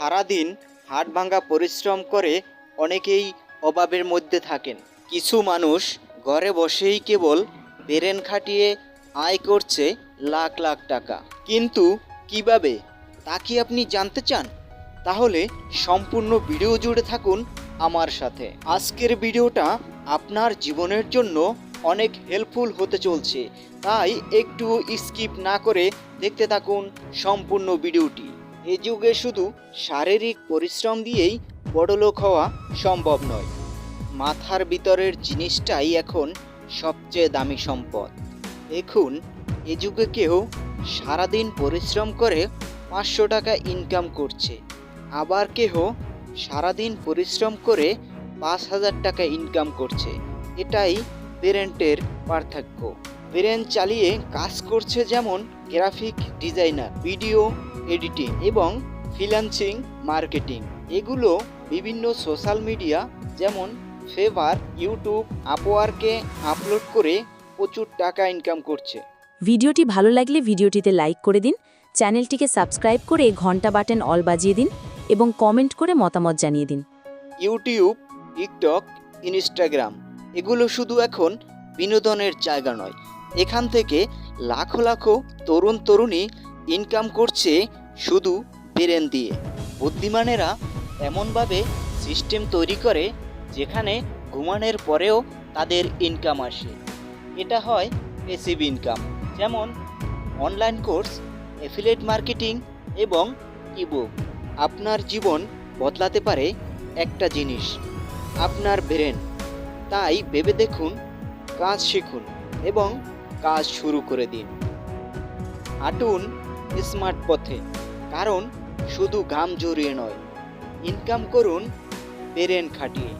সারাদিন হাট ভাঙা পরিশ্রম করে অনেকেই অভাবের মধ্যে থাকেন। কিছু মানুষ ঘরে বসেই কেবল বেরেন খাটিয়ে আয় করছে লাখ লাখ টাকা। কিন্তু কীভাবে? তা কি আপনি জানতে চান? তাহলে সম্পূর্ণ ভিডিও জুড়ে থাকুন আমার সাথে। আজকের ভিডিওটা আপনার জীবনের জন্য অনেক হেল্পফুল হতে চলছে। তাই একটু স্কিপ না করে দেখতে থাকুন সম্পূর্ণ ভিডিওটি। এ যুগে শুধু শারীরিক পরিশ্রম দিয়েই বড়লোক হওয়া সম্ভব নয়। মাথার ভিতরের জিনিসটাই এখন সবচেয়ে দামি সম্পদ। দেখুন, এ যুগে কেউ সারাদিন পরিশ্রম করে পাঁচশো টাকা ইনকাম করছে। আবার কেহ সারাদিন পরিশ্রম করে পাঁচ হাজার টাকা ইনকাম করছে। এটাই পেরেন্টের পার্থক্য। ব্রেন চালিয়ে কাজ করছে যেমন গ্রাফিক ডিজাইনার ভিডিও এডিটিং এবং ফ্রিল্যান্সিং মার্কেটিং। এগুলো বিভিন্ন সোশ্যাল মিডিয়া যেমন ফেভার ইউটিউব আপওয়ার্কে আপলোড করে প্রচুর টাকা ইনকাম করছে। ভিডিওটি ভালো লাগলে ভিডিওটিতে লাইক করে দিন চ্যানেলটিকে সাবস্ক্রাইব করে ঘণ্টা বাটন অল বাজিয়ে দিন এবং কমেন্ট করে মতামত জানিয়ে দিন। ইউটিউব টিকটক ইনস্টাগ্রাম এগুলো শুধু এখন বিনোদনের জায়গা নয়। এখান থেকে লাখো লাখো তরুণ তরুণী ইনকাম করছে শুধু বেরেন দিয়ে। বুদ্ধিমানেরা এমনভাবে সিস্টেম তৈরি করে যেখানে ঘুমানোর পরেও তাদের ইনকাম আসে। এটা হয় পেসিভ ইনকাম যেমন অনলাইন কোর্স অ্যাফিলেট মার্কেটিং এবং ইবুক আপনার জীবন বদলাতে পারে একটা জিনিস, আপনার ব্রেন। তাই ভেবে দেখুন, কাজ শিখুন এবং কাজ শুরু করে দিন। হাঁটুন স্মার্ট পথে। কারণ শুধু ঘাম জড়িয়ে নয় ইনকাম করুন পেরেন খাটিয়ে।